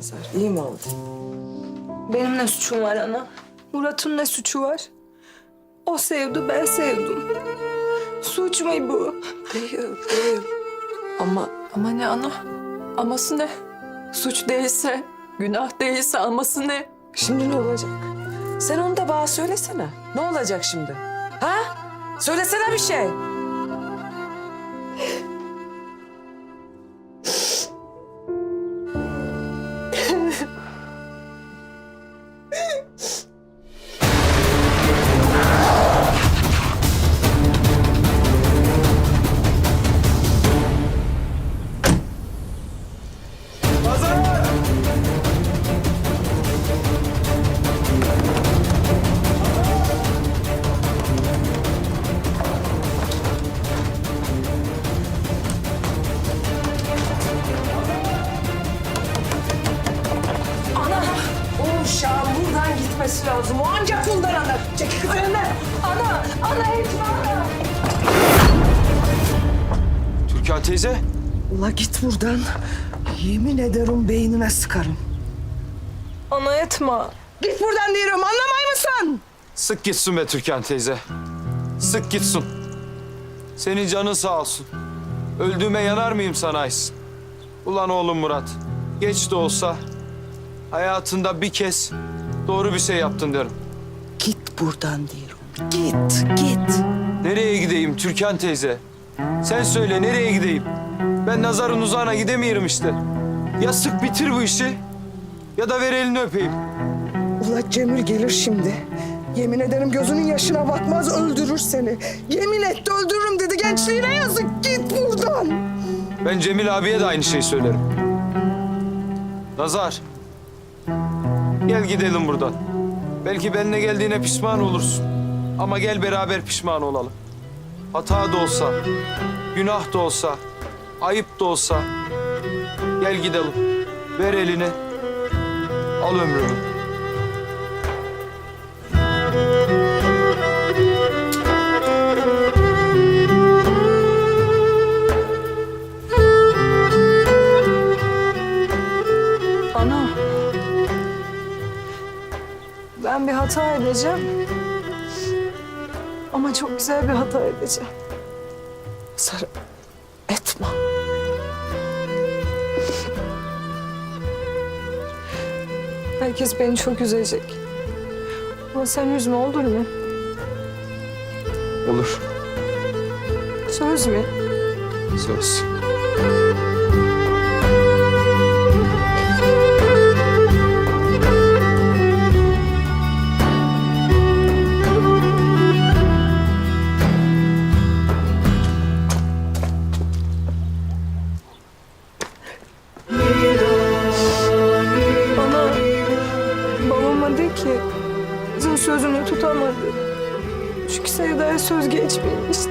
Nazar? İyi mi oldu? Benim ne suçum var ana? Murat'ın ne suçu var? O sevdi, ben sevdim. Suç mu bu? Değil, değil. Ama Ama ne ana? Aması ne? Suç değilse, günah değilse aması ne? şimdi ne olacak? Sen onu da bana söylesene. Ne olacak şimdi? Ha? Söylesene bir şey. O uşağın buradan gitmesi lazım. O ancak bundan anlar. Çekil kız önünden. Ana, ana etme ana. Türkan teyze. Ula git buradan. Yemin ederim beynine sıkarım. Ana etme. Git buradan diyorum anlamay mısın? Sık gitsin be Türkan teyze. Sık gitsin. Senin canın sağ olsun. Öldüğüme yanar mıyım sanaysın? Ulan oğlum Murat. Geç de olsa hayatında bir kez doğru bir şey yaptın derim. Git buradan diyorum. Git, git. Nereye gideyim Türkan teyze? Sen söyle nereye gideyim? Ben nazarın uzağına gidemiyorum işte. Ya sık bitir bu işi ya da ver elini öpeyim. Ula Cemil gelir şimdi. Yemin ederim gözünün yaşına bakmaz öldürür seni. Yemin etti öldürürüm dedi gençliğine yazık. Git buradan. Ben Cemil abiye de aynı şeyi söylerim. Nazar. Gel gidelim buradan. Belki benimle geldiğine pişman olursun. Ama gel beraber pişman olalım. Hata da olsa, günah da olsa, ayıp da olsa. Gel gidelim. Ver elini. Al ömrümü. Ana. Ben bir hata edeceğim. Ama çok güzel bir hata edeceğim. Sarı etme. Herkes beni çok üzecek. Ama sen üzme olur mu? Olur. Söz mü? Söz. Ki kızın sözünü tutamadı. Çünkü Sevda'ya söz geçmemişti.